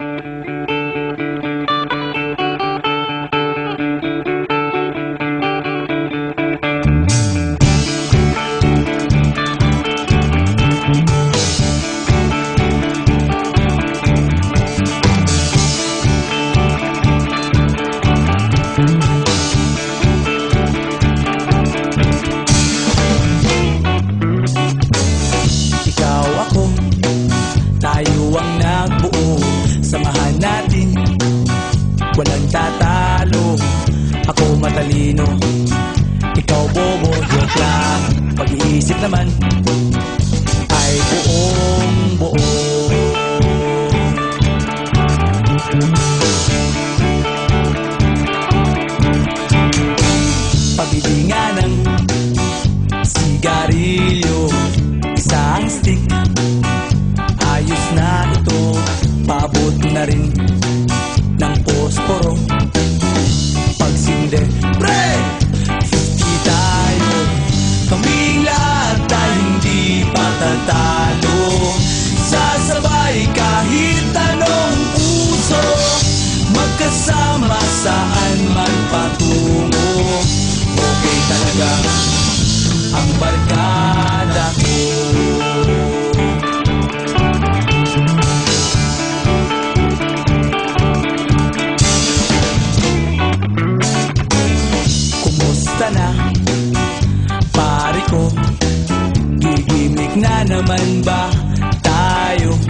Ikaw walang tatalo. Ako matalino, ikaw bobo Joke lang, pag-iisip naman Ay buong buo. Pabibinga ng sigarilyo. Isang stick saan man patungo Okay talaga ang barkada ko Kumusta na, pare ko? Gigimik na naman ba tayo?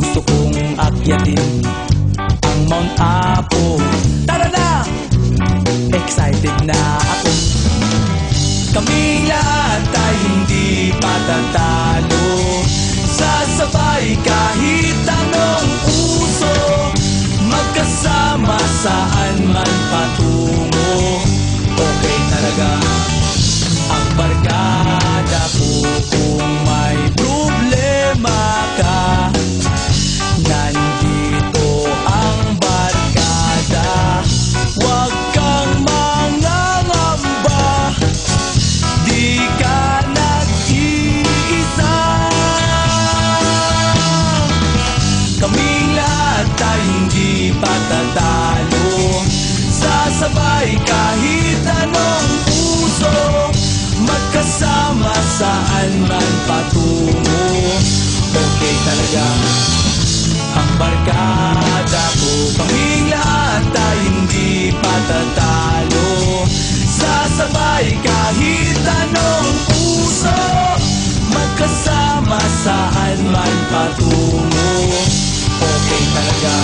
Gusto kong akyatin patatalo Sasabay kahit anong uso Magkasama saan man patungo. Okay talaga sabay kahit anong puso Magkasama saan man patungo. Okay talaga ang barkada ko Pamilya at tayo hindi patatalo? Sasabay kahit anong puso Magkasama saan man patungo. Okay talaga